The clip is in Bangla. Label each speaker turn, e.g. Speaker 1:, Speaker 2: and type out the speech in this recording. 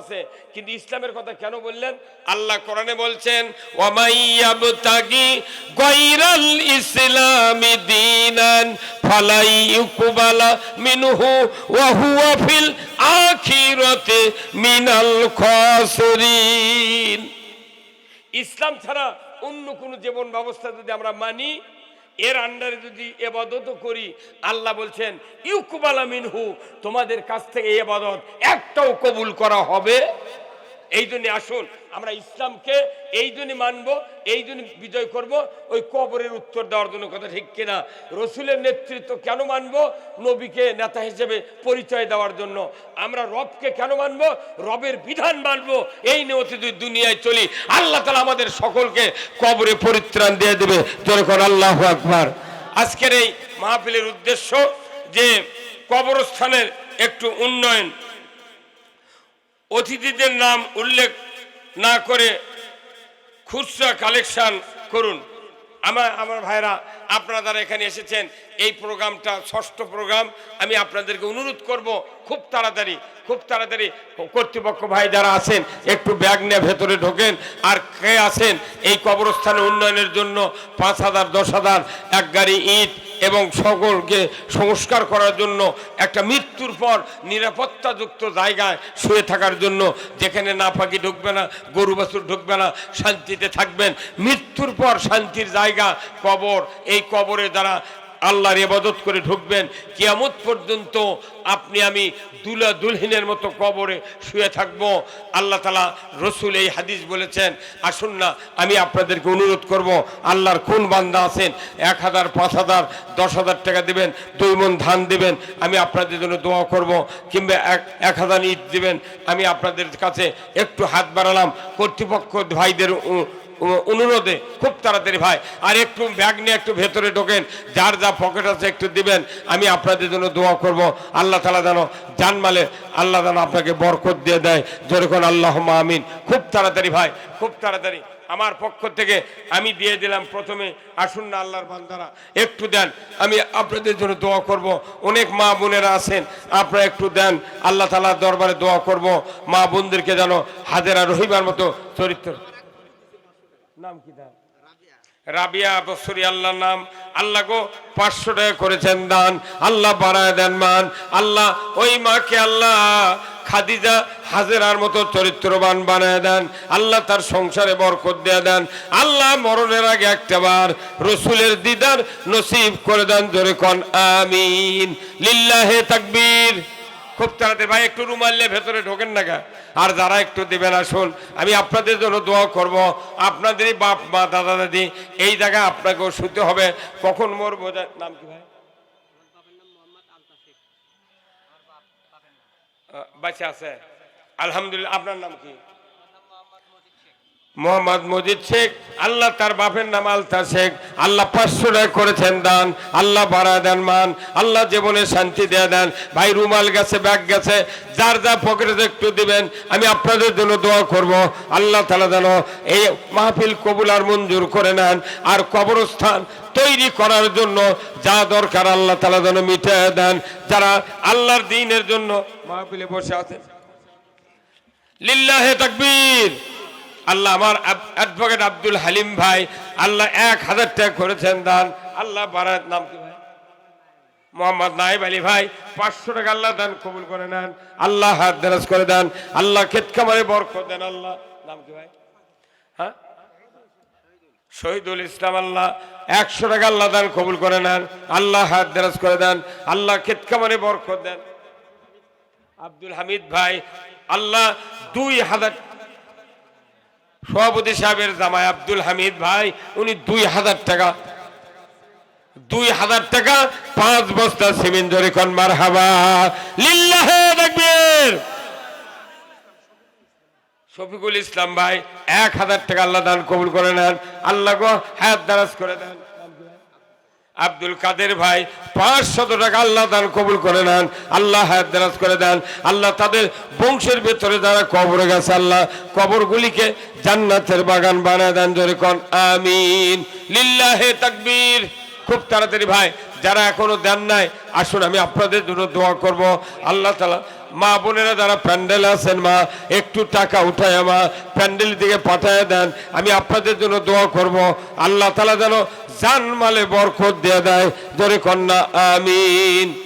Speaker 1: আছে। কিন্তু ইসলামের কথা কেন বললেন? আল্লাহ কোরআনে বলছেন ওয়ামাইয়াবতাগি গায়রাল ইসলামি দীনান ফালাই ইউকবালা মিনহু ওয়া হুয়া ফিল আখিরাতি মিনাল খাসিরিন. ইসলাম ছাড়া অন্য কোনো জীবন ব্যবস্থা যদি আমরা মানি এর আন্ডারে যদি এবাদত করি, আল্লাহ বলছেন, ইউকুবালা মিনহু, তোমাদের কাছ থেকে এবাদত একটাও কবুল করা হবে এই জন্য আসুন, আমরা ইসলামকে এই জন্য মানবো, এই জন্য বিজয় করব, ওই কবরের উত্তর দেওয়ার জন্য কথা ঠিক কিনা? রসুলের নেতৃত্ব কেন মানবো? নবীকে নেতা হিসেবে পরিচয় দেওয়ার জন্য। আমরা রবকে কেন মানবো? রবের বিধান মানবো। এই নিয়তে যদি দুনিয়ায় চলি। আল্লাহ তালা আমাদের সকলকে কবরে পরিত্রাণ দিয়ে দেবে। যখন আল্লাহ আকবার। আজকের এই মাহফিলের উদ্দেশ্য যে কবরস্থানের একটু উন্নয়ন অতিথিদের নাম উল্লেখ না করে খুচরা কালেকশন করুন। আমার আমার ভাইরা আপনারা এখানে এসেছেন, এই প্রোগ্রামটা ষষ্ঠ প্রোগ্রাম, আমি আপনাদেরকে অনুরোধ করব খুব তাড়াতাড়ি খুব তাড়াতাড়ি কর্তৃপক্ষ ভাই যারা আছেন, একটু ব্যাগ নিয়ে ভেতরে ঢোকেন, আর কে আছেন, এই কবরস্থানে উন্নয়নের জন্য পাঁচ হাজার, দশ হাজার, এক গাড়ি ইট এবং সকলকে সংস্কার করার জন্য একটা মৃত্যুর পর নিরাপত্তাযুক্ত জায়গায় শুয়ে থাকার জন্য যেখানে না পাখি ঢুকবে না, গরু বাছুর ঢুকবে না, শান্তিতে থাকবেন। মৃত্যুর পর শান্তির জায়গা, কবর। এই কবরে যারা আল্লাহর ইবাদত করে ঢুকবেন, কিয়ামত পর্যন্ত আপনি আমি দুলা দুলহিনের মতো কবরে শুয়ে থাকব। আল্লাহ তালা রসুল এই হাদিস বলেছেন, আসুন না, আমি আপনাদেরকে অনুরোধ করব, আল্লাহর কোন বান্দা আছেন, এক হাজার, পাঁচ হাজার, দশ হাজার টাকা দেবেন, দুই মন ধান দেবেন, আমি আপনাদের জন্য দোয়া করব, কিংবা এক এক হাজার ইট দেবেন, আমি আপনাদের কাছে একটু হাত বাড়ালাম, কর্তৃপক্ষ ভাইদের অনুরোধে খুব তাড়াতাড়ি ভাই, আর একটু ব্যাগ নিয়ে একটু ভেতরে ঢোকেন, যার যা পকেট আছে একটু দিবেন, আমি আপনাদের জন্য দোয়া করব। আল্লাহ তালা যেন জানমালে, আল্লাহ যেন আপনাকে বরকত দিয়ে দেয়। যেরকম আল্লাহ আমিন। খুব তাড়াতাড়ি ভাই, খুব তাড়াতাড়ি। আমার পক্ষ থেকে আমি দিয়ে দিলাম প্রথমে, আসুন না আল্লাহর বান্দারা, একটু দেন। আমি আপনাদের জন্য দোয়া করব। অনেক মা বোনেরা আছেন, আপনারা একটু দেন। আল্লাহ তালার দরবারে দোয়া করব। মা বোনদেরকে যেন হাজেরা রহিবার মতো চরিত্র নাম কি দান রাবিয়া বসরি আল্লাহর নাম। আল্লাহ গো, পাঁচশো টাকা করেছেন দান। আল্লাহ বাড়ায় দেন মান। আল্লাহ ওই মাকে আল্লাহ খাদিজা হাজেরার মতো চরিত্রবান বানায় দেন। আল্লাহ তার সংসারে বরকত দিয়ে দেন। আল্লাহ মরণের আগে একটা একটাবার রসুলের দিদার নসিব করে দেন। জোরে কন, আমিন। লিল্লাহে তাকবীর। খুব তাড়াতাড়ি, ভাই, একটু রুমাল্লে ভেতরে ঢোকেন না গা। আর যারা একটু দেবেন, আসুন। আমি আপনাদের জন্য দোয়া করব। আপনাদেরই বাপ, মা, দাদা, দাদি, এই জায়গায় আপনাকেও শুতে হবে। কখন মোর বোঝা নাম কি, ভাই? বাচ্চা আছে। আলহামদুলিল্লাহ, আপনার নাম কি? মোহাম্মদ মজিদ শেখ, আল্লাহ তার বাপের নাম আলতা শেখ, আল্লাহ পাঁচশো টাকা করেছেন দান, আল্লাহ বাড়া দেন মান, আল্লাহ জীবনে শান্তি দিয়ে দেন। ভাই রুমাল গেছে, ব্যাগ গেছে, যার যা পকেটে একটু দিবেন, আমি আপনাদের জন্য দোয়া করব। আল্লাহ তালা যেন এই মাহফিল কবুল আর মঞ্জুর করে নেন, আর কবরস্থান তৈরি করার জন্য যা দরকার আল্লাহ তালা যেন মিটে দেন। যারা আল্লাহর দিনের জন্য মাহফিলে বসে আছেন। লিল্লাহে তাকবীর। আল্লাহ আমার অ্যাডভোকেট আব্দুল হালিম ভাই, আল্লাহ এক হাজার টাকা করেছেন দান। আল্লাহ বারাত নাম কি ভাই? মোহাম্মদ নাইব আলী ভাই, পাঁচশো টাকা আল্লাহ দান কবুল করে নেন। আল্লাহ হাত দেরাজ করে দেন। আল্লাহ ক্ষেত খামারে বরকত দেন আল্লাহ। নাম কি ভাই? হ্যাঁ? শহীদুল ইসলাম আল্লাহ একশো টাকা আল্লাহ দান কবুল করে নেন। আল্লাহ হাত দেরাজ করে দেন। আল্লাহ ক্ষেত খামারে বরকত দেন। আব্দুল হামিদ ভাই, আল্লাহ দুই হাজার সভাপতি সাহেবের জামাই আব্দুল হামিদ ভাই, উনি দুই হাজার টাকা। দুই হাজার টাকা, পাঁচ বস্তা সিমেন্ট ধরে কন মার হাবা শফিকুল ইসলাম ভাই, এক হাজার টাকা আল্লাহ দান কবুল করে নেন। আল্লাহ হায়াত দারাজ করে দেন। আব্দুল কাদের ভাই, পাঁচশত টাকা আল্লাহ দান কবুল করে নেন, আল্লাহ হায়াত করে দেন, আল্লাহ তাদের বংশের ভেতরে যারা কবরে গেছে, আল্লাহ কবরগুলিকে জান্নাতের বাগান বানায় দেন, জোরে কন, আমিন। লিল্লাহে তাকবীর। খুব তাড়াতাড়ি ভাই, যারা এখনও দেন নাই, আসুন, আমি আপনাদের জন্য দোয়া করব। আল্লাহ তালা মা বোনেরা যারা প্যান্ডেল আছেন, মা, একটু টাকা উঠায় মা প্যান্ডেল দিকে পাঠায় দেন, আমি আপনাদের জন্য দোয়া করব। আল্লাহ তালা যেন জান মালে বরকত দিয়ে দেয়। ধরে কন্যা আমিন।